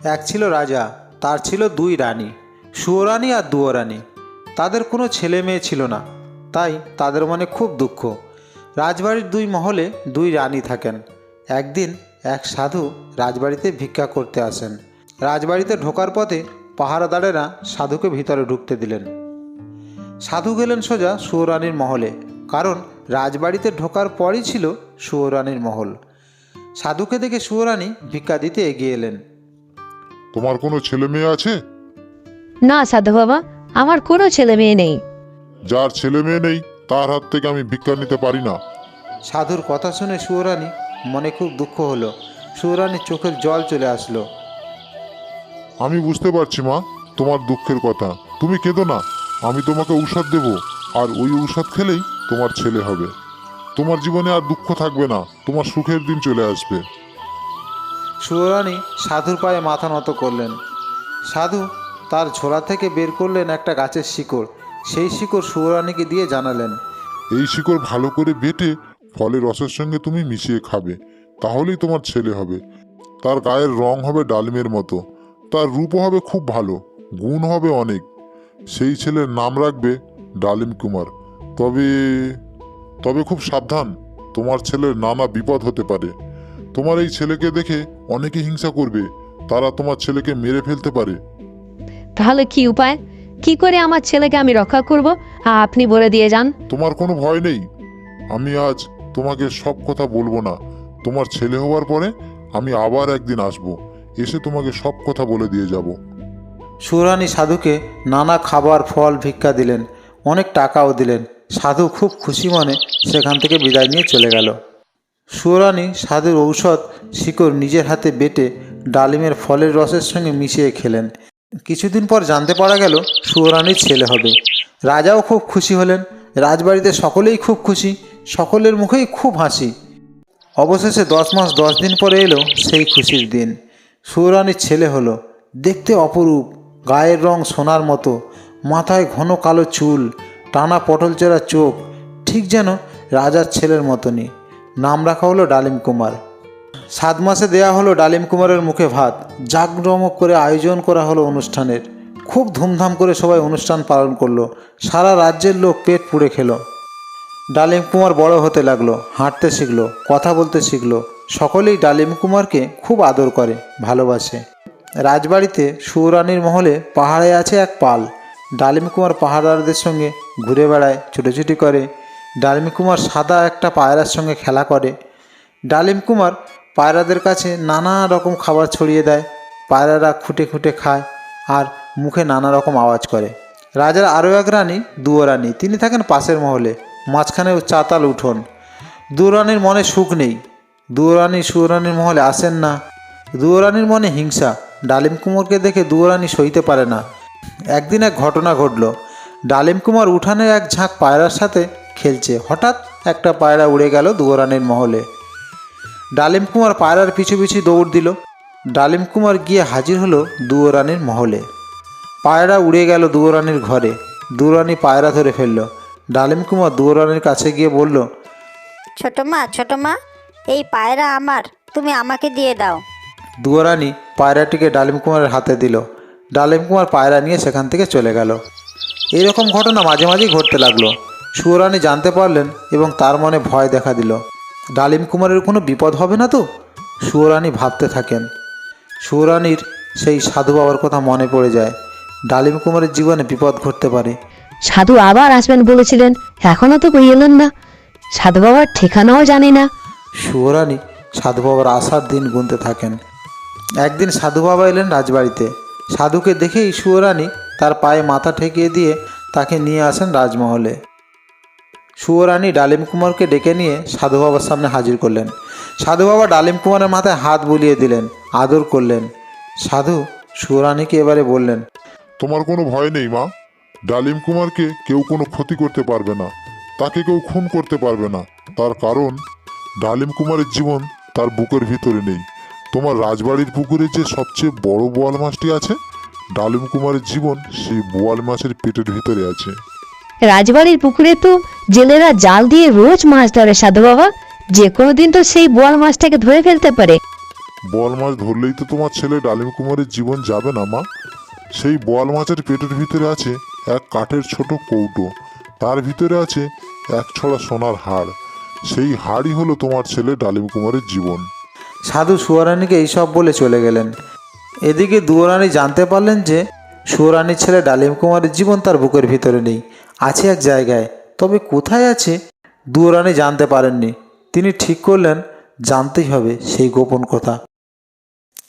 এক ছিল রাজা, তার ছিল দুই রানী সুয়োরানী আর দুয়োরানী। তাদের কোনো ছেলে মেয়ে ছিল না, তাই তাদের মনে খুব দুঃখ। রাজবাড়ির দুই মহলে দুই রানী থাকেন। একদিন এক সাধু রাজবাড়িতে ভিক্ষা করতে আসেন। রাজবাড়িতে ঢোকার পথে পাহারাদারেরা সাধুকে ভিতরে ঢুকতে দিলেন। সাধু গেলেন সোজা সুয়োরানীর মহলে, কারণ রাজবাড়িতে ঢোকার পরই ছিল সুয়োরানীর মহল। সাধুকে দেখে সুয়োরানী ভিক্ষা দিতে এগিয়ে এলেন। তোমার কোনো ছেলে মেয়ে আছে? না সাধু বাবা আমার কোনো ছেলে মেয়ে নেই। যার ছেলে মেয়ে নেই তার হাত থেকে আমি ভিক্ষা নিতে পারি না। সাধুর কথা শুনে সুয়োরানী মনে খুব দুঃখ হলো। সুয়োরানীর চোখের জল চলে আসলো। আমি বুঝতে পারছি মা তোমার দুঃখের কথা। তুমি কেঁদো না আমি তোমাকে ঔষধ দেব আর ওই ঔষধ খেলেই তোমার ছেলে হবে। তোমার জীবনে আর দুঃখ থাকবে না তোমার সুখের দিন চলে আসবে। সুয়োরানী সাধুর পায়ে মাথা নত করলেন। সাধু তার ঝোলা থেকে বের করলেন একটা গাছের শিকড়। সেই শিকড় সুয়োরানীকে দিয়ে জানালেন, এই শিকড় ভালো করে বেটে ফলের রসের সঙ্গে তুমি মিশিয়ে খাবে, তাহলেই তোমার ছেলে হবে। তার গায়ের রং হবে ডালিমের মতো, তার রূপও হবে খুব ভালো, গুণ হবে অনেক। সেই ছেলের নাম রাখবে ডালিম কুমার। তবে তবে খুব সাবধান, তোমার ছেলের নানা বিপদ হতে পারে। তোমার এই ছেলেকে দেখে অনেকে হিংসা করবে তারা তোমার ছেলেকে মেরে ফেলতে পারে। তাহলে কি উপায়? কি করে আমার ছেলেকে আমি রক্ষা করব? আপনি বলে দিয়ে যান। তোমার কোনো ভয় নেই। আমি আজ তোমাকে সব কথা বলব না। তোমার ছেলে হওয়ার পরে আমি আবার একদিন আসব। এসে তোমাকে সব কথা বলে দিয়ে যাব। সুরানি সাধুকে নানা খাবার ফল ভিক্ষা দিলেন। অনেক টাকাও দিলেন। সাধু খুব খুশি মনে সেখান থেকে বিদায় নিয়ে চলে গেল। সুরানী সাধুর ঔষধ শিকড় নিজের হাতে বেটে ডালিমের ফলের রসের সঙ্গে মিশিয়ে খেলেন। কিছুদিন পর জানতে পারা গেল সুরানীর ছেলে হবে। রাজাও খুব খুশি হলেন। রাজবাড়িতে সকলেই খুব খুশি, সকলের মুখেই খুব হাসি। অবশেষে দশ মাস দশ দিন পরে এলো সেই খুশির দিন। সুরানীর ছেলে হলো। দেখতে অপরূপ, গায়ের রং সোনার মতো, মাথায় ঘন কালো চুল, টানা পটল চোখ, ঠিক যেন রাজার ছেলের মতনই। নাম রাখা হলো ডালিম কুমার। সাত মাসে দেয়া হলো ডালিম কুমারের মুখে ভাত। জাঁকজমক করে আয়োজন করা হলো অনুষ্ঠানের। খুব ধুমধাম করে সবাই অনুষ্ঠান পালন করল। সারা রাজ্যের লোক পেট পুড়ে খেলো। ডালিম কুমার বড় হতে লাগল, হাঁটতে শিখলো, কথা বলতে শিখলো। সকলেই ডালিম কুমারকে খুব আদর করে, ভালোবাসে। রাজবাড়িতে সুরানির মহলে পাহাড়ে আছে এক পাল। ডালিম কুমার পাহাড়ারদের সঙ্গে ঘুরে বেড়ায়, ছুটোছুটি করে ডালিম কুমার সাদা একটা পায়রার সঙ্গে খেলা করে। ডালিম কুমার পায়রাদের কাছে নানা রকম খাবার ছড়িয়ে দেয়। পায়রারা খুঁটে খুঁটে খায় আর মুখে নানা রকম আওয়াজ করে। রাজার আরও এক রানী দুয়োরানী তিনি থাকেন পাশের মহলে, মাঝখানে চাতাল উঠোন। দুয়োরানীর মনে সুখ নেই। দুয়োরানী সুয়োরানীর মহলে আসেন না। দুয়োরানীর মনে হিংসা। ডালিম কুমারকে দেখে দুয়োরানী সইতে পারে না। একদিন এক ঘটনা ঘটল। ডালিম কুমার উঠানে এক ঝাঁক পায়রার সাথে খেলছে। হঠাৎ একটা পায়রা উড়ে গেল দুয়োরানীর মহলে। ডালিম কুমার পায়রার পিছু পিছু দৌড় দিল। ডালিম কুমার গিয়ে হাজির হলো দুয়োরানীর মহলে। পায়রা উড়ে গেল দুয়োরানীর ঘরে। দুয়োরানী পায়রা ধরে ফেলল। ডালিম কুমার দুয়োরানীর কাছে গিয়ে বলল ছোট মা ছোট মা এই পায়রা আমার তুমি আমাকে দিয়ে দাও। দুয়োরানী পায়রাটিকে ডালিম কুমারের হাতে দিল। ডালিম কুমার পায়রা নিয়ে সেখান থেকে চলে গেল। এরকম ঘটনা মাঝে মাঝেই ঘটতে লাগল। সুয়োরানী জানতে পারলেন এবং তার মনে ভয় দেখা দিল। ডালিম কুমারের কোনো বিপদ হবে না তো? সুয়োরানী ভাবতে থাকেন। সুয়োরানীর সেই সাধু বাবার কথা মনে পড়ে যায়। ডালিম কুমারের জীবনে বিপদ ঘটতে পারে। সাধু আবার আসবেন বলেছিলেন এখনও তো এলেন না। সাধু বাবার ঠিকানাও জানি না। সুয়োরানী সাধু বাবার আসার দিন গুনতে থাকেন। একদিন সাধু বাবা এলেন রাজবাড়িতে। সাধুকে দেখেই সুয়োরানী তার পায়ে মাথা ঠেকিয়ে দিয়ে তাকে নিয়ে আসেন রাজমহলে। সুয়োরানী ডালিম কুমারকে ডেকে নিয়ে সাধু বাবার সামনে হাজির করলেন। সাধু বাবা ডালিম কুমারের মাথায় হাত বুলিয়ে দিলেন, আদর করলেন। সাধু সুয়োরানীকে এবারে বললেন, তোমার কোনো ভয় নেই, মা। ডালিম কুমারকে কেউ কোনো ক্ষতি করতে পারবে না। তাকে কেউ খুন করতে পারবে না। তার কারণ, ডালিম কুমারের জীবন তার বুকের ভিতরে নেই। তোমার রাজবাড়ির পুকুরে যে সবচেয়ে বড় বোয়াল মাছটি আছে, ডালিম কুমারের জীবন সেই বোয়াল মাছের পেটের ভিতরে আছে। রাজবাড়ির পুকুরে তো জেলেরা জাল দিয়ে রোজ মাছ ধরে সাধু বাবা। যে কোনো দিন তো সেই বোয়াল মাছটাকে ধরে ফেলতে পারে। বল মাছ ধরলেই তো তোমার ছেলে ডালিম কুমারের জীবন যাবে না মা। সেই বল মাছের পেটের ভিতরে আছে এক কাঠের ছোট কৌটো। তার ভিতরে আছে এক ছড়া সোনার হাড়। সেই হাড়ই হলো তোমার ছেলে ডালিম কুমারের জীবন। সাধু সুয়ারানীকে এইসব বলে চলে গেলেন। এদিকে দুয়ারানী জানতে পারলেন যে সুয়ারানীর ছেলে ডালিম কুমারের জীবন তার বুকের ভিতরে নেই। আছে এক জায়গায় তবে কোথায় আছে দুয়ারানী জানতে পারেননি। তিনি ঠিক করলেন জানতেই হবে সেই গোপন কথা।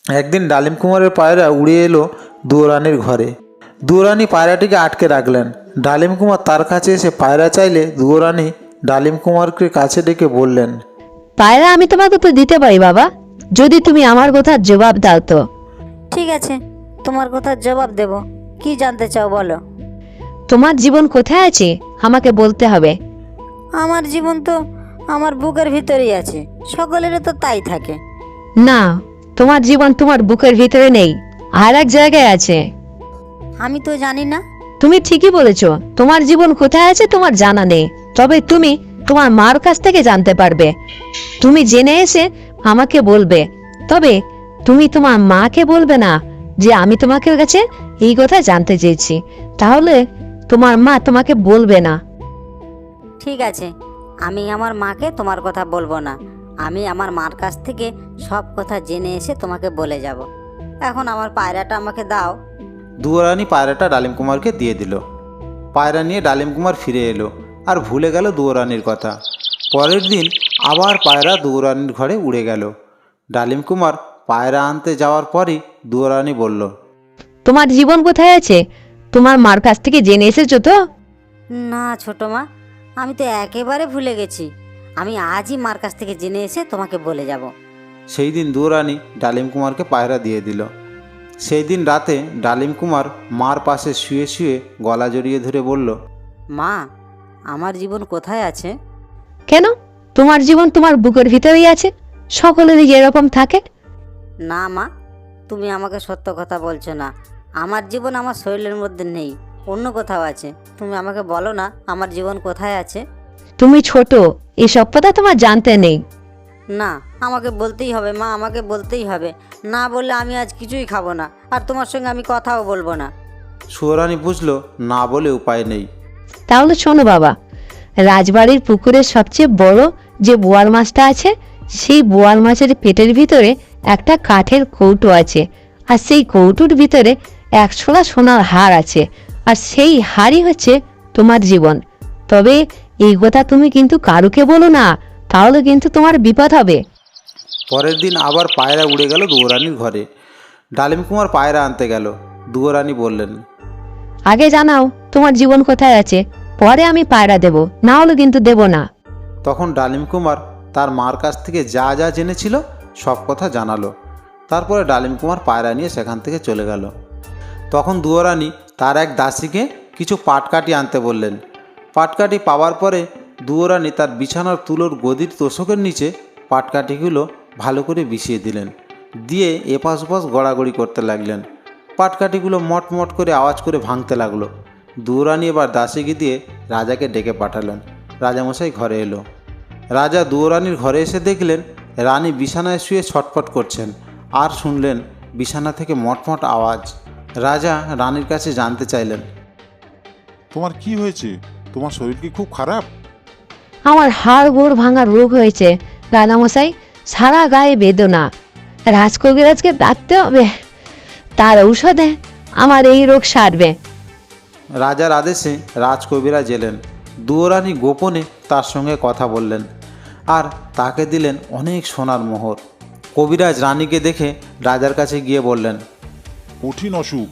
একদিন ডালিম কুমারের পায়রা উড়ে এলো দুয়ারানীর ঘরে। দুয়ারানী পায়রাটিকে আটকে রাখলেন। ডালিম কুমার তার কাছে এসে পায়রা চাইলে দুয়ারানী ডালিম কুমারকে কাছে ডেকে বললেন পায়রা আমি তোমাকে তো দিতে পারি বাবা। যদি তুমি আমার কথার জবাব দাও তো। ঠিক আছে তোমার কথার জবাব দেব। কি জানতে চাও বলো। তোমার জীবন কোথায় আছে? আমাকে বলতে হবে। আমার জীবন তো আমার বুকের ভিতরেই আছে। সকলেরও তো তাই থাকে। না তোমার জীবন তোমার বুকের ভিতরে নেই। আর এক জায়গায় আছে। আমি তো জানি না। তুমি ঠিকই বলেছ তোমার জীবন কোথায় আছে তোমার জানা নেই। তবে তুমি তোমার মার কাছ থেকে জানতে পারবে। তুমি জেনে এসে আমাকে বলবে। তবে তুমি তোমার মাকে বলবে না যে আমি তোমাকে কাছে এই কথা জানতে চেয়েছি। তাহলে তোমার মা তোমাকে বলবে না। ঠিক আছে আমি আমার মাকে তোমার কথা বলব না। আমি আমার মার কাছ থেকে সব কথা জেনে এসে তোমাকে বলে যাব। এখন আমার পায়রাটা আমাকে দাও। দুয়ারানি পায়রাটা ডালিম কুমারকে দিয়ে দিল। পায়রা নিয়ে ডালিম কুমার ফিরে এলো আর ভুলে গেল দুয়ারানির কথা। পরের দিন আবার পায়রা দুয়ারানির ঘরে উড়ে গেল। ডালিম কুমার পায়রা আনতে যাওয়ার পরই দুয়ারানি বলল তোমার জীবন কোথায় আছে? তোমার মার কাছ থেকে জেনে এসেছ তো? না ছোট মা আমি তো একেবারে ভুলে গেছি। আমি আজই মার কাছ থেকে জেনে এসে তোমাকে বলে যাব। সেই দিন দুয়ারানি ডালিম কুমারকে পায়রা দিয়ে দিল। সেই দিন রাতে ডালিম কুমার মার পাশে শুয়ে শুয়ে গলা জড়িয়ে ধরে বলল মা আমার জীবন কোথায় আছে? কেন? তোমার জীবন তোমার বুকের ভিতরেই আছে। সকলেরই এরকম থাকে। না মা তুমি আমাকে সত্য কথা বলছো না। আমার জীবন আমার শরীরের মধ্যে নেই অন্য কোথাও আছে। তুমি আমাকে বলো না আমার জীবন কোথায় আছে? তুমি ছোট এসব কথা তোমার জানতে নেই। না আমাকে বলতেই হবে মা আমাকে বলতেই হবে। না বললে আমি আজ কিছুই খাব না আর তোমার সঙ্গে আমি কথাও বলব না। সুয়রানি বুঝলো না বলে উপায় নেই। তাহলে শোনো বাবা রাজবাড়ির পুকুরের সবচেয়ে বড় যে বোয়াল মাছটা আছে সেই বোয়াল মাছের পেটের ভিতরে একটা কাঠের কৌটো আছে। আর সেই কৌটোর ভিতরে একশোলা সোনার হার আছে আর সেই হারই হচ্ছে তোমার জীবন। তবে এই কথা তুমি কিন্তু কারুকে বলো না তাহলে কিন্তু তোমার বিপদ হবে। পরের দিন আবার পায়রা উড়ে গেল দুয়ারানির ঘরে। ডালিম কুমার পায়রা আনতে গেল দুয়োরানি বললেন আগে জানাও তোমার জীবন কোথায় আছে পরে আমি পায়রা দেব না হলে কিন্তু দেব না। তখন ডালিম কুমার তার মার কাছ থেকে যা যা জেনেছিল সব কথা জানালো। তারপরে ডালিম কুমার পায়রা নিয়ে সেখান থেকে চলে গেল। তখন দুয়ারানি তার এক দাসীকে কিছু পাটকাঠি আনতে বললেন। পাটকাঠি পাওয়ার পরে দুয়ারানি তার বিছানার তুলোর গদির তোষকের নিচে পাটকাঠিগুলো ভালো করে বিছিয়ে দিলেন। দিয়ে এপাশ ওপাশ গড়াগড়ি করতে লাগলেন। পাটকাঠিগুলো মট মট করে আওয়াজ করে ভাঙতে লাগল। দুয়ারানি এবার দাসীকে দিয়ে রাজাকে ডেকে পাঠালেন। রাজামশাই ঘরে এলো। রাজা দুয়ারানির ঘরে এসে দেখলেন রানী বিছানায় শুয়ে ছটফট করছেন। আর শুনলেন বিছানা থেকে মটমট আওয়াজ। রাজা রানীর কাছে জানতে চাইলেন। তোমার কি হয়েছে? তোমার শরীর কি খুব খারাপ? আমার হাড় গোড় ভাঙার রোগ হয়েছে। রাজামশাই সারা গায়ে বেদনা। রাজকবিরাজকে ডাকতে হবে। তার ঔষধে আমার এই রোগ সারবে। রাজার আদেশে রাজকবিরাজ এলেন। দুয়ারানি গোপনে তার সঙ্গে কথা বললেন আর তাকে দিলেন অনেক সোনার মোহর। কবিরাজ রানীকে দেখে রাজার কাছে গিয়ে বললেন কঠিন অসুখ।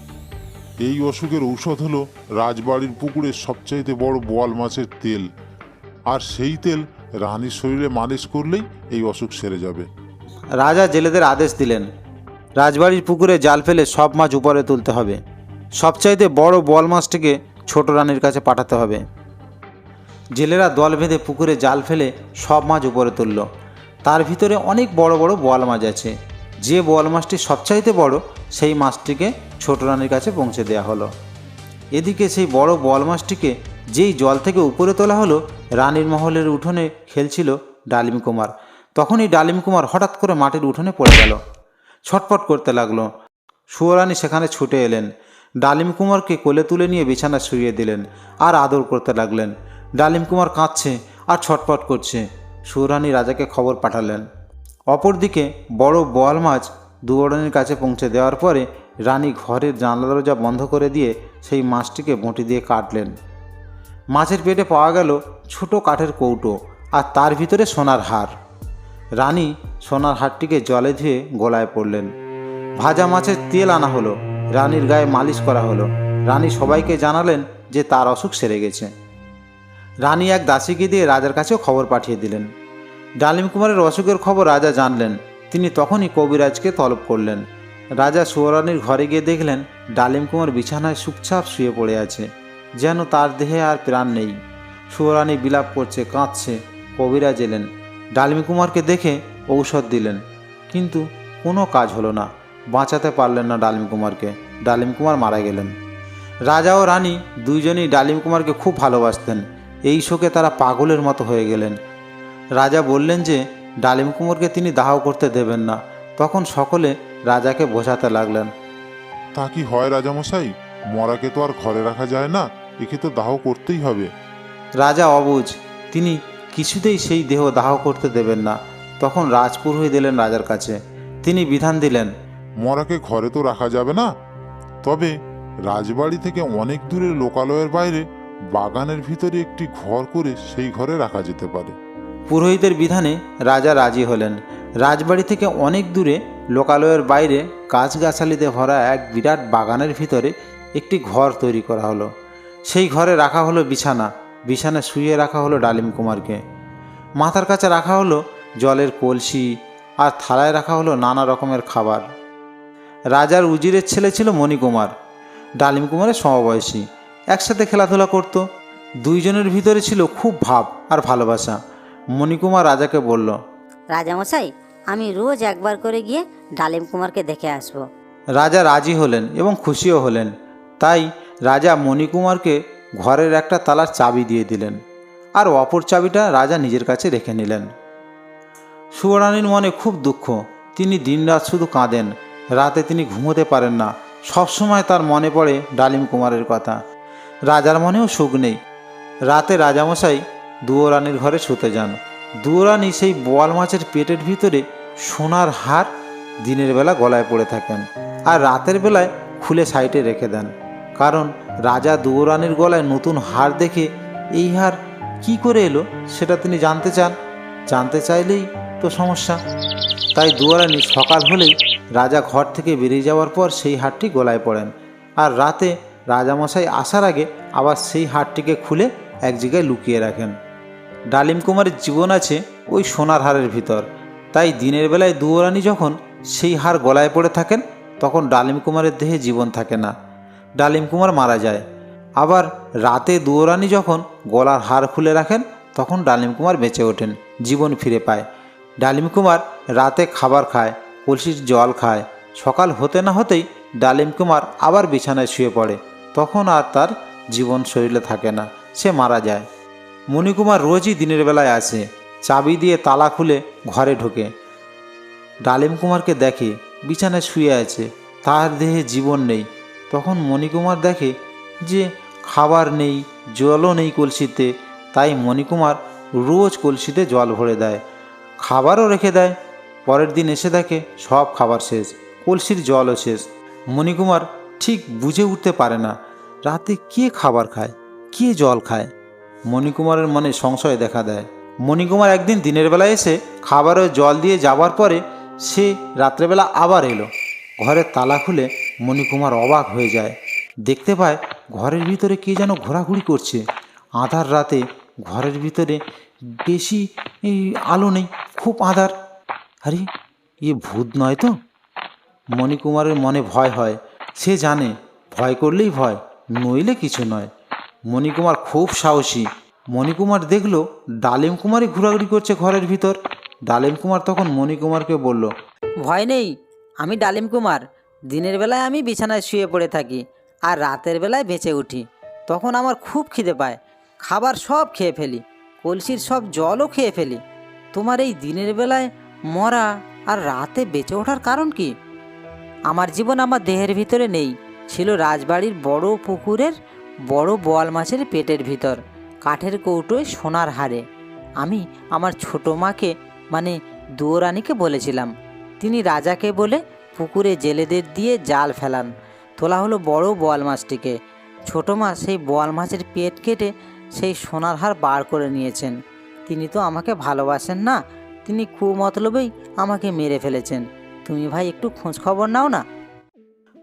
এই অসুখের ঔষধ হলো রাজবাড়ির পুকুরের সবচাইতে বড় বোয়াল মাছের তেল। আর সেই তেল রানীর শরীরে মালিশ করলেই এই অসুখ সেরে যাবে। রাজা জেলেদের আদেশ দিলেন, রাজবাড়ির পুকুরে জাল ফেলে সব মাছ উপরে তুলতে হবে। সবচাইতে বড় বল মাছটিকে ছোট রানীর কাছে পাঠাতে হবে। জেলেরা দল বেঁধে পুকুরে জাল ফেলে সব মাছ উপরে তুলল। তার ভিতরে অনেক বড় বড় বোয়াল মাছ আছে। যে বোয়াল মাছটি সবচাইতে বড়, সেই মাছটিকে ছোট রানীর কাছে পৌঁছে দেওয়া হলো। এদিকে সেই বড় বোয়াল মাছটিকে যেই জল থেকে উপরে তোলা হলো, রানীর মহলের উঠোনে খেলছিল ডালিম কুমার। তখনই ডালিম কুমার হঠাৎ করে মাটির উঠোনে পড়ে গেল। ছটপট করতে লাগল। সুয়রানী সেখানে ছুটে এলেন। ডালিম কুমারকে কোলে তুলে নিয়ে বিছানা শুইয়ে দিলেন আর আদর করতে লাগলেন। ডালিম কুমার কাঁদছে আর ছটপট করছে। সুয়রানী রাজাকে খবর পাঠালেন। অপরদিকে বড় বোয়াল মাছ দুয়ারানির কাছে পৌঁছে দেওয়ার পরে রানী ঘরের জানলা দরজা বন্ধ করে দিয়ে সেই মাছটিকে বঁটি দিয়ে কাটলেন। মাছের পেটে পাওয়া গেল ছোট কাঠের কৌটো আর তার ভিতরে সোনার হার। রানী সোনার হারটিকে জলে ধুয়ে গলায় পড়লেন। ভাজা মাছের তেল আনা হলো, রানীর গায়ে মালিশ করা হলো। রানী সবাইকে জানালেন যে তার অসুখ সেরে গেছে। রানী এক দাসীকে দিয়ে রাজার কাছেও খবর পাঠিয়ে দিলেন। ডালিম কুমারের অসুখের খবর রাজা জানলেন। তিনি তখনই কবিরাজকে তলব করলেন। রাজা সুয়রানীর ঘরে গিয়ে দেখলেন ডালিম কুমার বিছানায় চুপচাপ শুয়ে পড়ে আছে। যেন তার দেহে আর প্রাণ নেই। সুয়রানী বিলাপ করছে, কাঁদছে। কবিরাজ এলেন। ডালিম কুমারকে দেখে ঔষধ দিলেন। কিন্তু কোনো কাজ হলো না। বাঁচাতে পারলেন না ডালিম কুমারকে। ডালিম কুমার মারা গেলেন। রাজা ও রানী দুইজনই ডালিম কুমারকে খুব ভালোবাসতেন। এই শোকে তারা পাগলের মতো হয়ে গেলেন। রাজা বললেন যে ডালিম কুমারকে তিনি দাহ করতে দেবেন না। তখন সকলে রাজাকে বোঝাতে লাগলেন। তা কি হয় রাজামশাই? মরাকে তো আর ঘরে রাখা যায় না একে তো দাহ করতেই হবে। রাজা অবুঝ তিনি কিছুতেই সেই দেহ দাহ করতে দেবেন না। তখন রাজপুরোহিত দিলেন রাজার কাছে। তিনি বিধান দিলেন মরাকে ঘরে তো রাখা যাবে না। তবে রাজবাড়ি থেকে অনেক দূরের লোকালয়ের বাইরে বাগানের ভিতরে একটি ঘর করে সেই ঘরে রাখা যেতে পারে। পুরোহিতের বিধানে রাজা রাজি হলেন। রাজবাড়ি থেকে অনেক দূরে লোকালয়ের বাইরে গাছগাছালিতে ভরা এক বিরাট বাগানের ভিতরে একটি ঘর তৈরি করা হলো। সেই ঘরে রাখা হলো বিছানা। বিছানা শুয়ে রাখা হলো ডালিম কুমারকে। মাথার কাছে রাখা হলো জলের কলসি আর থালায় রাখা হলো নানা রকমের খাবার। রাজার উজিরের ছেলে ছিল মণিকুমার। ডালিম কুমারের সমবয়সী। একসাথে খেলাধুলা করত। দুইজনের ভিতরে ছিল খুব ভাব আর ভালোবাসা। মণিকুমার রাজাকে বলল রাজামশাই আমি রোজ একবার করে গিয়ে ডালিম কুমারকে দেখে আসব। রাজা রাজি হলেন এবং খুশিও হলেন। তাই রাজা মণিকুমারকে ঘরের একটা তালার চাবি দিয়ে দিলেন আর অপর চাবিটা রাজা নিজের কাছে রেখে নিলেন। সুবরানীর মনে খুব দুঃখ তিনি দিনরাত শুধু কাঁদেন রাতে তিনি ঘুমোতে পারেন না সবসময় তার মনে পড়ে ডালিম কুমারের কথা। রাজার মনেও সুখ নেই। রাতে রাজামশাই দুয়োরানির ঘরে শুতে যান। দুয়োরানি সেই বোয়াল মাছের পেটের ভিতরে সোনার হার দিনের বেলা গলায় পড়ে থাকেন আর রাতের বেলায় খুলে সাইডে রেখে দেন। কারণ রাজা দুয়োরানির গলায় নতুন হার দেখে এই হার কি করে এলো সেটা তিনি জানতে চান। জানতে চাইলেই তো সমস্যা। তাই দুয়ারানি সকাল হলেই রাজা ঘর থেকে বেরিয়ে যাওয়ার পর সেই হারটি গলায় পড়েন আর রাতে রাজামশাই আসার আগে আবার সেই হারটিকে খুলে এক জায়গায় লুকিয়ে রাখেন। ডালিম কুমারের জীবন আছে ওই সোনার হারের ভিতর। তাই দিনের বেলায় দুয়োরানি যখন সেই হার গলায় পড়ে থাকেন, তখন ডালিম কুমারের দেহে জীবন থাকে না। ডালিম কুমার মারা যায়। আবার রাতে দুয়োরানি যখন গলার হার খুলে রাখেন, তখন ডালিম কুমার বেঁচে ওঠেন, জীবন ফিরে পায়। ডালিম কুমার রাতে খাবার খায়, কলসির জল খায়। সকাল হতে না হতেই ডালিম কুমার আবার বিছানায় শুয়ে পড়ে। তখন আর তার জীবন শরীরে থাকে না, সে মারা যায়। মণিকুমার রোজই দিনের বেলায় আসে, চাবি দিয়ে তালা খুলে ঘরে ঢোকে। ডালিম কুমারকে দেখে বিছানায় শুয়ে আছে তার দেহে জীবন নেই। তখন মণিকুমার দেখে যে খাবার নেই, জলও নেই কলসিতে, তাই মণিকুমার রোজ কলসিতে জল ভরে দেয়। খাবারও রেখে দেয়। পরের দিন এসে দেখে সব খাবার শেষ, কলসির জলও শেষ। মণিকুমার ঠিক বুঝে উঠতে পারে না, রাতে কে খাবার খায়, কে জল খায়। মণিকুমারের মনে সংশয় দেখা দেয়। মণিকুমার একদিন দিনের বেলা এসে খাবার জল দিয়ে যাবার পরে সে রাত্রেবেলা আবার এলো। ঘরের তালা খুলে মণিকুমার অবাক হয়ে যায়। দেখতে পায় ঘরের ভিতরে কে যেন ঘোরাঘুরি করছে। আধার রাতে ঘরের ভিতরে বেশি আলো নেই, খুব আধার। আরে ইয়ে ভূত নয় তো? মণিকুমারের মনে ভয় হয়। সে জানে, ভয় করলেই ভয়, নইলে কিছু নয়। মণিকুমার খুব সাহসী। মণিকুমার দেখল ডালিম কুমারই ঘোরাঘুরি করছে ঘরের ভিতর। ডালিম কুমার তখন মণিকুমারকে বলল, ভয় নেই, আমি ডালিম কুমার দিনের বেলায় আমি বিছানায় শুয়ে পড়ে থাকি আর রাতের বেলায় বেঁচে উঠি। তখন আমার খুব খিদে পায়। খাবার সব খেয়ে ফেলি, কলসির সব জলও খেয়ে ফেলি। তোমার এই দিনের বেলায় মরা আর রাতে বেঁচে ওঠার কারণ কি? আমার জীবন আমার দেহের ভিতরে নেই। ছিল রাজবাড়ির বড় পুকুরের বড় বোয়াল মাছের পেটের ভিতর, কাঠের কৌটোয় সোনার হারে আমি আমার ছোট মাকে মানে দুয়োরানীকে বলেছিলাম, তিনি রাজাকে বলে পুকুরে জেলেদের দিয়ে জাল ফেলান। তোলা হলো বড় বোয়াল মাছটিকে। ছোট মাছ সেই বোয়াল মাছের পেট কেটে সেই সোনার হার বার করে নিয়েছেন। তিনি তো আমাকে ভালোবাসেন না, তিনি কুমতলবেই আমাকে মেরে ফেলেছেন। তুমি ভাই একটু খোঁজ খবর নাও না?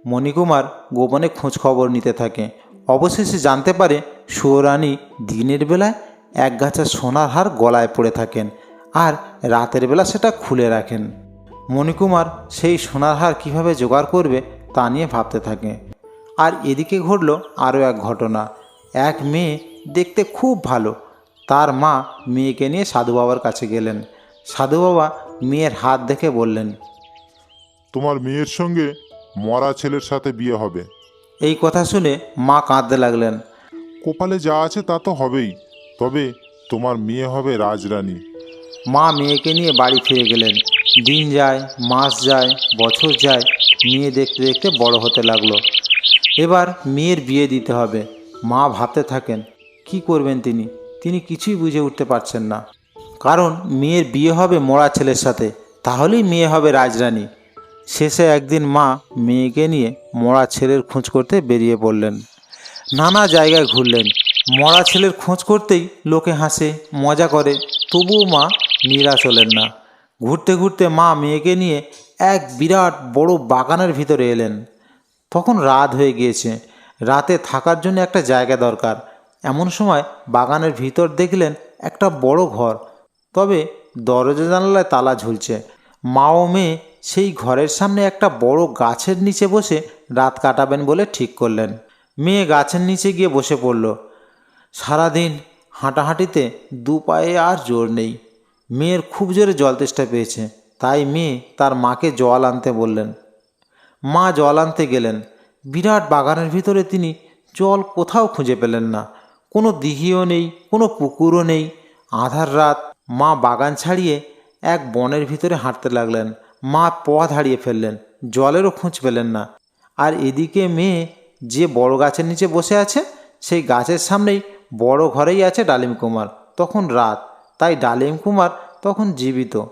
মণিকুমার গোপনে খোঁজ খবর নিতে থাকে। অবশেষে জানতে পারে সুয়রানী দিনের বেলায় এক গাছা সোনার হার গলায় পড়ে থাকেন আর রাতের বেলা সেটা খুলে রাখেন। মণিকুমার সেই সোনার হার কীভাবে জোগাড় করবে তা নিয়ে ভাবতে থাকে। আর এদিকে ঘটল আরও এক ঘটনা। এক মেয়ে দেখতে খুব ভালো। তার মা মেয়েকে নিয়ে সাধু বাবার কাছে গেলেন। সাধু বাবা মেয়ের হাত দেখে বললেন, তোমার মেয়ের সঙ্গে মরা ছেলের সাথে বিয়ে হবে। এই কথা শুনে মা কাঁদতে লাগলেন। কপালে যা আছে তা তো হবেই তবে তোমার মেয়ে হবে রাজরানী। মা মেয়েকে নিয়ে বাড়ি ফিরে গেলেন। দিন যায় মাস যায় বছর যায় মেয়ে দেখতে দেখতে বড় হতে লাগল। এবার মেয়ের বিয়ে দিতে হবে। মা ভাবতে থাকেন কি করবেন তিনি? তিনি কিছুই বুঝে উঠতে পারছেন না। কারণ মেয়ের বিয়ে হবে মরা ছেলের সাথে তাহলেই মেয়ে হবে রাজরানী। শেষে একদিন মা মেয়েকে নিয়ে মরা ছেলের খোঁজ করতে বেরিয়ে পড়লেন। নানা জায়গায় ঘুরলেন। মরা ছেলের খোঁজ করতেই লোকে হাসে, মজা করে। তবুও মা নিরাশ হলেন না। ঘুরতে ঘুরতে মা মেয়েকে নিয়ে এক বিরাট বড় বাগানের ভিতরে এলেন। তখন রাত হয়ে গিয়েছে। রাতে থাকার জন্য একটা জায়গা দরকার। এমন সময় বাগানের ভিতর দেখলেন একটা বড় ঘর। তবে দরজা জানালায় তালা ঝুলছে। মা ও মেয়ে সেই ঘরের সামনে একটা বড় গাছের নিচে বসে রাত কাটাবেন বলে ঠিক করলেন। মেয়ে গাছের নিচে গিয়ে বসে পড়ল। সারাদিন হাঁটাহাঁটিতে দু পায়ে আর জোর নেই। মেয়ের খুব জোরে জল তেষ্টা পেয়েছে। তাই মেয়ে তার মাকে জল আনতে বললেন। মা জল আনতে গেলেন। বিরাট বাগানের ভিতরে তিনি জল কোথাও খুঁজে পেলেন না। কোনো দিঘিও নেই, কোনো পুকুরও নেই। আধার রাত মা বাগান ছাড়িয়ে এক বনের ভিতরে হাঁটতে লাগলেন। মা পথ হারিয়ে ফেললেন, জলেরও খোঁজ পেলেন না। আর এদিকে মেয়ে যে বড় গাছের নিচে বসে আছে, সেই গাছের সামনেই বড় ঘরেই আছে ডালিম কুমার। তখন রাত, তাই ডালিম কুমার তখন জীবিত।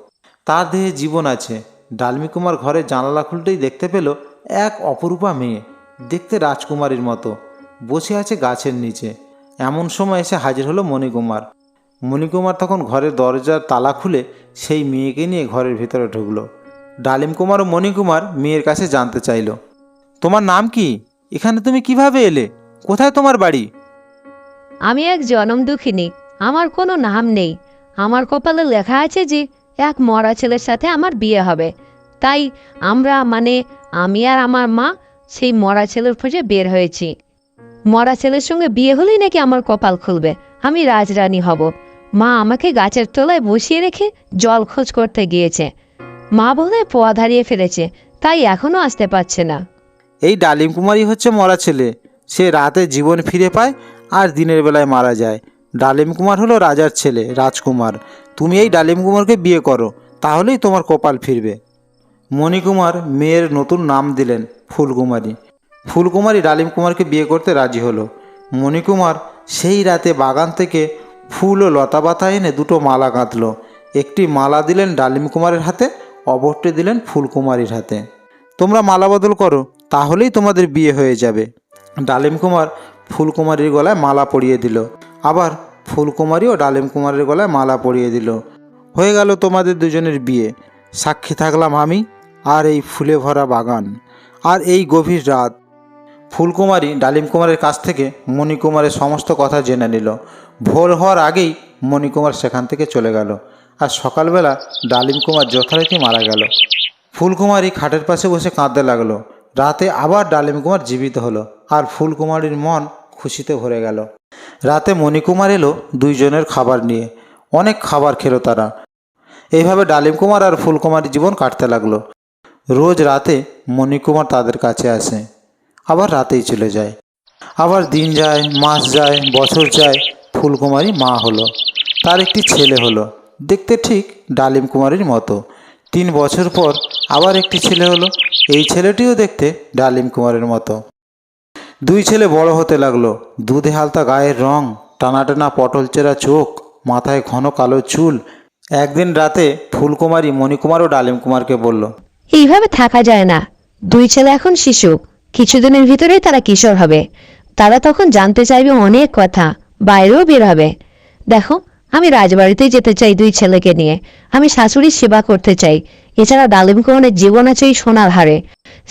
তার দেহে জীবন আছে। ডালমি কুমার ঘরের জানালা খুলতেই দেখতে পেল এক অপরূপা মেয়ে, দেখতে রাজকুমারীর মতো। বসে আছে গাছের নিচে। এমন সময় এসে হাজির হলো মণিকুমার। মণিকুমার তখন ঘরের দরজার তালা খুলে সেই মেয়েকে নিয়ে ঘরের ভিতরে ঢুকলো। ডালিম কুমার ও মণিকুমার মেয়ের কাছে জানতে চাইল, তোমার নাম কি? এখানে তুমি কীভাবে এলে? কোথায় তোমার বাড়ি? আমি এক জনম দুঃখিনী, আমার কোনো নাম নেই। আমার কপালে লেখা আছে যে, এক মরা ছেলের সাথে আমার বিয়ে হবে। তাই আমরা মানে আমি আর আমার মা, সেই মরা ছেলের খোঁজে বের হয়েছি। মরা ছেলের সঙ্গে বিয়ে হলেই নাকি আমার কপাল খুলবে। আমি রাজরানী হব। মা আমাকে গাছের তলায় বসিয়ে রেখে জল খোঁজ করতে গিয়েছে। মা বলে পোয়া হারিয়ে ফেলেছে, তাই এখনও আসতে পারছে না। এই ডালিম কুমারই হচ্ছে মরা ছেলে। সে রাতে জীবন ফিরে পায় আর দিনের বেলায় মারা যায়। ডালিম কুমার হলো রাজার ছেলে, রাজকুমার। তুমি এই ডালিম কুমারকে বিয়ে করো, তাহলেই তোমার কপাল ফিরবে। মণিকুমার মেয়ের নতুন নাম দিলেন ফুলকুমারী। ফুলকুমারী ডালিম কুমারকে বিয়ে করতে রাজি হলো। মণিকুমার সেই রাতে বাগান থেকে ফুল ও লতা পাতা এনে দুটো মালা গাঁথলো। একটি মালা দিলেন ডালিম কুমারের হাতে অপরটি দিলেন ফুলকুমারীর হাতে। তোমরা মালা বদল করো, তাহলেই তোমাদের বিয়ে হয়ে যাবে। ডালিম কুমার ফুলকুমারীর গলায় মালা পরিয়ে দিল। আবার ফুলকুমারী ও ডালিম কুমারের গলায় মালা পরিয়ে দিল। হয়ে গেল তোমাদের দুজনের বিয়ে। সাক্ষী থাকলাম আমি আর এই ফুলে ভরা বাগান আর এই গভীর রাত। ফুলকুমারী ডালিম কুমারের কাছ থেকে মণিকুমারের সমস্ত কথা জেনে নিল। ভোর হওয়ার আগেই মণিকুমার সেখান থেকে চলে গেল। আর সকালবেলা ডালিম কুমার যথারীতি মারা গেল। ফুলকুমারী খাটের পাশে বসে কাঁদতে লাগল। রাতে আবার ডালিম কুমার জীবিত হলো আর ফুলকুমারীর মন খুশিতে ভরে গেল। রাতে মণিকুমার এলো দুইজনের খাবার নিয়ে। অনেক খাবার খেলো তারা। এইভাবে ডালিম কুমার আর ফুলকুমারীর জীবন কাটতে লাগল। রোজ রাতে মণিকুমার তাদের কাছে আসে। আবার রাতেই চলে যায়। আবার দিন যায়, মাস যায়, বছর যায়, ফুলকুমারী মা হলো। তার একটি ছেলে হলো। দেখতে ঠিক ডালিম কুমারীর মতো। তিন বছর পর আবার একটি ছেলে হলো। এই ছেলেটিও দেখতে ডালিম কুমারের মতো। দুই ছেলে বড় হতে লাগল। দুধে হালতা গায়ের রং, টানা টানা পটল চেরা চোখ, মাথায় ঘন কালো চুল। একদিন রাতে ফুলকুমারী মণিকুমার ও ডালিম কুমারকে বলল, এইভাবে থাকা যায় না। দুই ছেলে এখন শিশু। কিছুদিনের ভিতরেই তারা কিশোর হবে। তারা তখন জানতে চাইবে অনেক কথা। বাইরেও বের হবে। দেখো আমি রাজবাড়িতেই যেতে চাই দুই ছেলেকে নিয়ে। আমি শাশুড়ির সেবা করতে চাই। এছাড়া ডালিম কুমারের জীবন আছে এই সোনার হারে।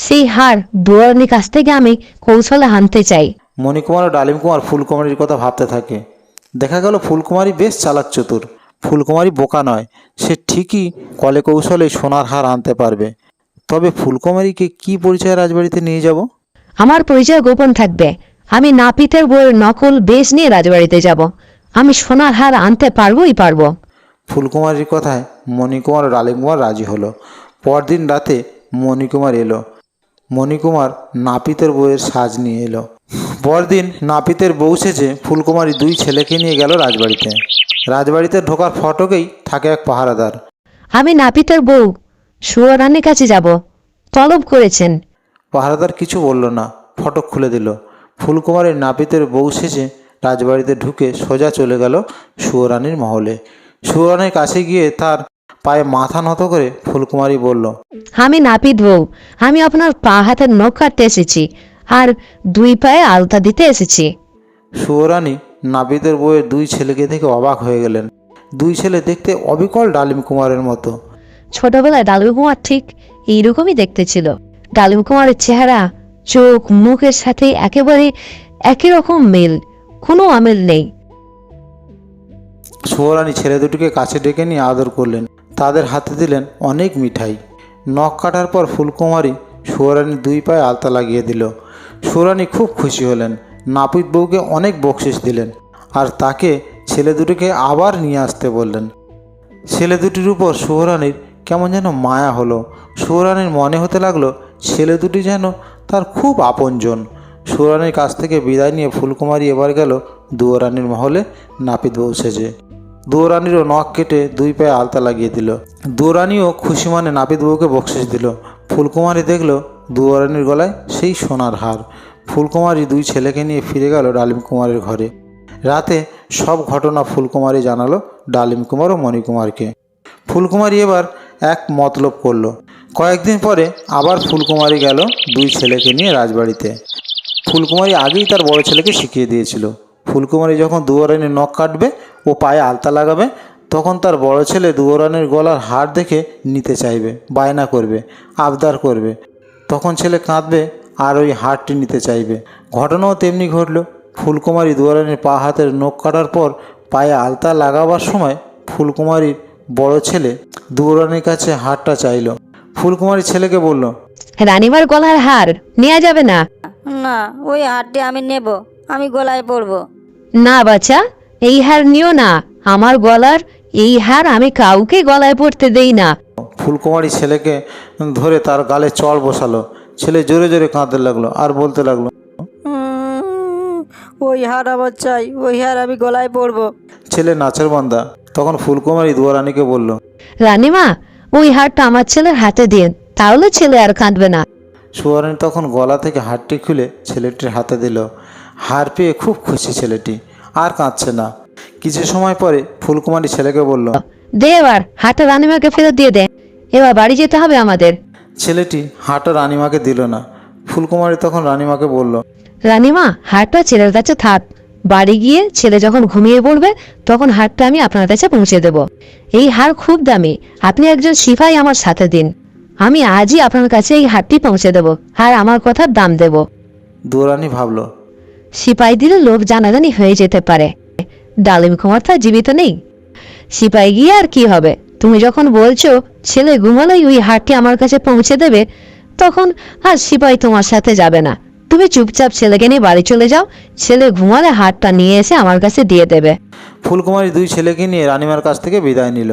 সেই হার দুয়ারনির কাছ থেকে আমি কৌশলে হানতে চাই। মণিকুমার ও ডালিম কুমার ফুলকুমারীর কথা ভাবতে থাকে। দেখা গেল ফুলকুমারী বেশ চালাক চতুর ফুলকুমারী বোকা নয় সে ঠিকই কলে কৌশলে সোনার হার আনতে পারবে। তবে ফুলকুমারীকে কি পরিচয় রাজবাড়িতে নিয়ে যাব? আমার পরিচয় গোপন থাকবে। আমি নাপিতের বইয়ের নকল বেশ নিয়ে রাজবাড়িতে যাব। আমি সোনার হার আনতে পারবোই পারব। ফুলকুমারীর কথায় মণিকুমার ও ডালিমকুমার রাজি হলো। পরদিন রাতে মণিকুমার এলো। মণিকুমার নাপিতের বউয়ের সাজ নিয়ে এলো। পরদিন নাপিতের বউ সেজে ফুলকুমারী দুই ছেলেকে নিয়ে গেল রাজবাড়িতে। রাজবাড়িতে ঢোকার ফটকেই থাকে এক পাহারাদার। আমি নাপিতের বউ সুয়রানের কাছে যাব। তলব করেছেন। পাহারাদার কিছু বলল না ফটক খুলে দিল। ফুলকুমারীর নাপিতের বউ সেজে রাজবাড়িতে ঢুকে সোজা চলে গেল সুয়রানীর মহলে। সুয়রানীর কাছে গিয়ে তার পায়ে মাথা নত করে ফুলকুমারী বলল আমি নাপিত বউ আমি আপনার পা হাতের নখ কাটতে এসেছি আর দুই পায়ে আলতা দিতে এসেছি। সুয়রানী নাপিতের বউয়ের দুই ছেলেকে দেখে অবাক হয়ে গেলেন। দুই ছেলে দেখতে অবিকল ডালিম কুমারের মতো। ছোটবেলায় ডালিম কুমার ঠিক এইরকমই দেখতে ছিল। ডালিম কুমারের চেহারা চোখ মুখের সাথে একেবারে একই রকম মিল। কোনো অমিল নেই। সুয়রানী ছেলে দুটিকে কাছে ডেকে নিয়ে আদর করলেন। তাদের হাতে দিলেন অনেক মিঠাই। নখ কাটার পর ফুলকুমারী সুয়রানীর দুই পায়ে আলতা লাগিয়ে দিল। সুয়রানী খুব খুশি হলেন। নাপিত বউকে অনেক বকশিস দিলেন আর তাকে ছেলে দুটিকে আবার নিয়ে আসতে বললেন। ছেলে দুটির উপর সুহরানির কেমন যেন মায়া হলো। সুহরানির মনে হতে লাগল, ছেলে দুটি যেন তার খুব আপনজন। সুহরানির কাছ থেকে বিদায় নিয়ে ফুলকুমারী এবার গেল দুয়ারানির মহলে, নাপিত বউ সেজে। দুয়ারানিরও নখ কেটে দুই পায়ে আলতা লাগিয়ে দিল। দুয়ারানিও খুশি মানে নাপিত বউকে বকশিস দিল। ফুলকুমারী দেখল দুয়ারানির গলায় সেই সোনার হার। ফুলকুমারী দুই ছেলেকে নিয়ে ফিরে গেল ডালিম কুমারের ঘরে। রাতে সব ঘটনা ফুলকুমারী জানালো ডালিম কুমার ও মণিকুমারকে। ফুলকুমারী এবার এক মতলব করল। কয়েকদিন পরে আবার ফুলকুমারী গেল দুই ছেলেকে নিয়ে রাজবাড়িতে। ফুলকুমারী আগেই তার বড় ছেলেকে শিখিয়ে দিয়েছিল। ফুলকুমারী যখন দুয়ারানির নখ কাটবে, ও পায়ে আলতা লাগাবে, তখন তার বড় ছেলে দুয়ারানির গলার হার দেখে নিতে চাইবে, বায়না করবে, আবদার করবে। তখন ছেলে কাঁদবে আর ওই হারটি নিতে চাইবে। ঘটনাও তেমনি ঘটল। ফুলকুমারী দুয়ারানির পা হাতের নখ কাটার পর পায়ে আলতা লাগাবার সময় ফুলকুমারীর বড় ছেলে দুয়ারানির কাছে হারটা চাইল। ফুলকুমারী ছেলেকে বলল, রানিমার গলার হার নেওয়া যাবে না। না ওই হারটি আমি নেব আমি গলায় পরবো। না বাচ্চা এই হার নিও না আমার গলার এই হার আমি কাউকে গলায় পড়তে দেই না। ফুলকুমারী ছেলেকে ধরে তার গালে চড় বসালো ছেলে জোরে জোরে কাঁদতে লাগল আর বলতে লাগল ওই হার আমার চাই ওই হার আমি গলায় পরবো। ছেলে নাচের বান্দা তখন ফুলকুমারী দুয়ারানিকে বলল রানিমা ওই হারটা আমার ছেলের হাতে দিন তাহলে ছেলে আর কাঁদবে না। সুয়ারানি তখন গলা থেকে হারটি খুলে ছেলেটির হাতে দিল। হার পেয়ে খুব খুশি ছেলেটি। আর কাঁদছে না। কিছু সময় পরে ফুলকুমারী ছেলেকে বলল দে এবার হারটা রানিমাকে ফেরত দিয়ে দে। এবার বাড়ি যেতে হবে আমাদের। ছেলেটি হারটা রানিমাকে দিল না। ফুলকুমারী তখন রানিমাকে বলল রানিমা হারটা ছেলের কাছে থাক। বাড়ি গিয়ে ছেলে যখন ঘুমিয়ে পড়বে তখন হারটা আমি আপনার কাছে পৌঁছে দেব। এই হার খুব দামি। আপনি একজন সিপাই আমার সাথে দিন। আমি আজই আপনার কাছে এই হারটি পৌঁছে দেব আর আমার কথার দাম দেব। দুয়ারানি ভাবলো। সিপাই দিলে লোক জানাজানি হয়ে যেতে পারে। ডালিম কুমার তো জীবিত নেই। সিপাই গিয়ে আর কি হবে? তুমি যখন বলছো ছেলে ঘুমালেই ওই হারটি আমার কাছে পৌঁছে দেবে তখন আর সিপাই তোমার সাথে যাবে না। তুমি চুপচাপ ছেলেকে নিয়ে বাড়ি চলে যাও ছেলে ঘুমালে হারটা নিয়ে এসে আমার কাছে দিয়ে দেবে। ফুলকুমারী দুই ছেলেকে নিয়ে রানিমার কাছ থেকে বিদায় নিল।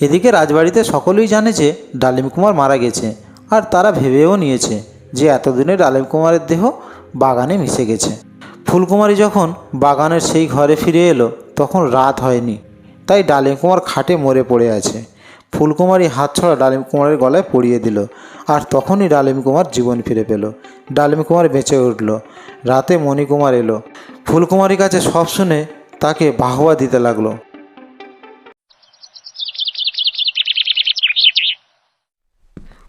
এদিকে রাজবাড়িতে সকলেই জানে যে ডালিম কুমার মারা গেছে, আর তারা ভেবেও নিয়েছে যে এতদিনে ডালিম কুমারের দেহ বাগানে মিশে গেছে। ফুলকুমারী যখন বাগানের সেই ঘরে ফিরে এলো, তখন রাত হয়নি, তাই ডালিম কুমার খাটে মরে পড়ে আছে। ফুলকুমারী হাত ছড়া ডালিম কুমারের গলায় পরিয়ে দিল, আর তখনই ডালিম কুমার জীবন ফিরে পেল। ডালিম কুমার বেঁচে উঠল। রাতে মণিকুমার এলো। ফুলকুমারীর কাছে সব শুনে তাকে বাহবা দিতে লাগল।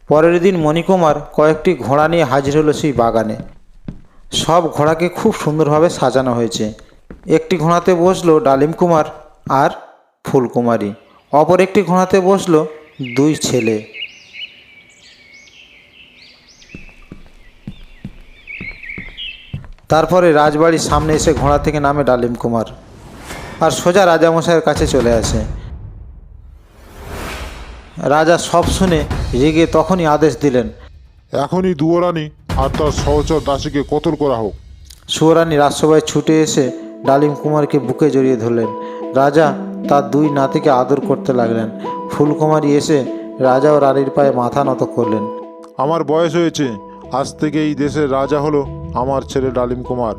পরের দিন মণিকুমার কয়েকটি ঘোড়া নিয়ে হাজির হলো সেই বাগানে। সব ঘোড়াকে খুব সুন্দরভাবে সাজানো হয়েছে। একটি ঘোড়াতে বসল ডালিম কুমার আর ফুলকুমারী। অপর একটি ঘোড়াতে বসল দুই ছেলে। তারপরে রাজবাড়ির সামনে এসে ঘোড়া থেকে নামে ডালিম কুমার। আর সোজা রাজামশাইয়ের কাছে চলে আসে। রাজা সব শুনে রেগে তখনই আদেশ দিলেন। এখনই দুয়োরানি আর তার সহচর দাসীকে কতল করা হোক। সুরানি রাজসভায় ছুটে এসে ডালিম কুমারকে বুকে জড়িয়ে ধরলেন। রাজা তার দুই নাতিকে আদর করতে লাগলেন। ফুলকুমারী এসে রাজা ও রানীর পায়ে মাথা নত করলেন। আমার বয়স হয়েছে আজ থেকে এই দেশের রাজা হলো আমার ছেলে ডালিম কুমার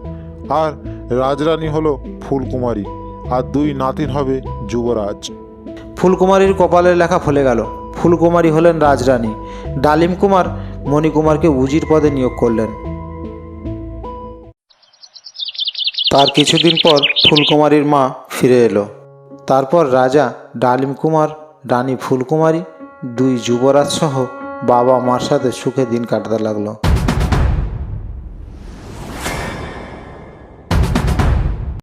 আর রাজরানী হলো ফুলকুমারী আর দুই নাতিন হবে যুবরাজ। ফুলকুমারীর কপালের লেখা ফলে গেল। ফুলকুমারী হলেন রাজরানী। ডালিম কুমার মণিকুমারকে উজির পদে নিয়োগ করলেন। তার কিছুদিন পর ফুলকুমারীর মা ফিরে এলো। তারপর রাজা, ডালিম কুমার, রানী ফুলকুমারী, দুই যুবরাজ সহ বাবা মার সাথে সুখে দিন কাটাতে লাগল।